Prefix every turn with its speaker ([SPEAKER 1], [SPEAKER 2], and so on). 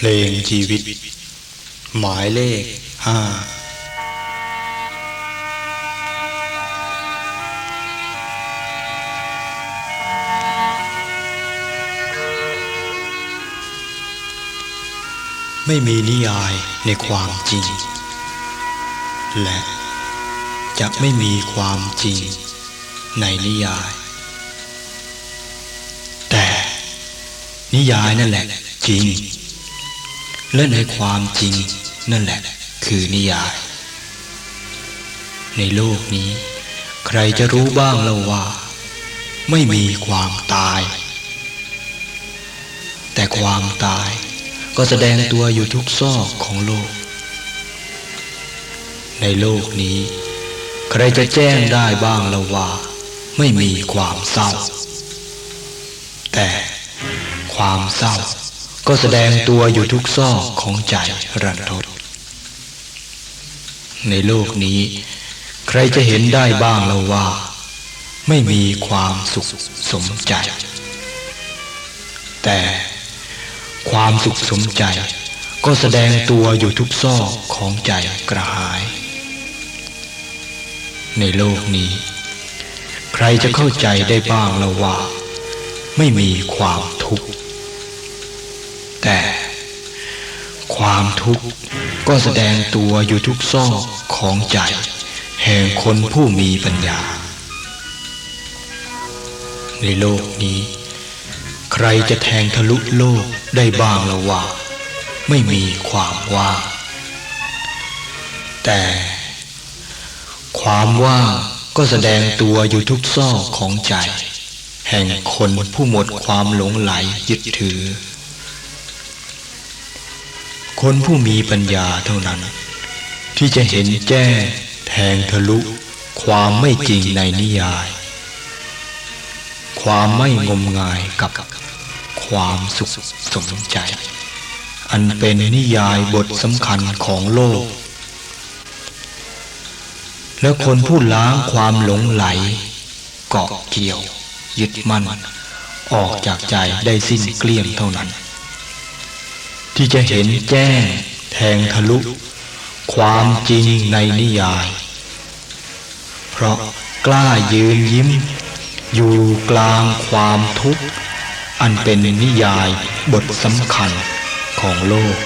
[SPEAKER 1] เพลงชีวิต หมายเลขห้าไม่มีนิยายในความจริง และจะไม่มีความจริงในนิยาย แต่นิยายนั่นแหละจริง และในความจริงนั่นแหละคือนิยาย ในโลกนี้ ใครจะรู้บ้างเล่าว่า ไม่มีความตาย แต่ความตายก็แสดงตัวอยู่ทุกซอกของโลก ในโลกนี้ ใครจะแจ้งได้บ้างแล้วว่า ไม่มีความเศร้า แต่ความเศร้า ก็แสดงตัวอยู่ทุกซอกของใจรันทด ในโลกนี้ ใครจะเห็นได้บ้างแล้วว่า ไม่มีความสุขสมใจ แต่ความสุขสมใจ ก็แสดงตัวอยู่ทุกซอกของใจกระหาย ในโลกนี้ ใครจะเข้าใจได้บ้างแล้วว่า ไม่มีความทุกข์ แต่ความทุกข์ก็แสดงตัวอยู่ทุกซอกของใจ แห่งคนผู้มีปัญญา ในโลกนี้ ใครจะแทงทะลุโลกได้บ้างล้วว่า ไม่มีความว่างแต่ ความว่างก็แสดงตัวอยู่ทุกซอกของใจ แห่งคนผู้หมดความหลงไหลยึดถือ คนผู้มีปัญญาเท่านั้น ที่จะเห็นแจ้งแทงทะลุ ความไม่จริงในนิยาย ความไม่งมงายกับความสุขสมใจ อันเป็นนิยายบทสำคัญของโลก และคนผู้ล้างความหลงไหล เกาะเกี่ยว ยึดมั่น ออกจากใจได้สิ้นเกลี้ยงเท่านั้น ที่จะเห็นแจ้งแทงทะลุ ความจริงในนิยาย เพราะกล้ายืนยิ้ม อยู่กลางความทุกข์ อันเป็นนิยายบทสำคัญของโลก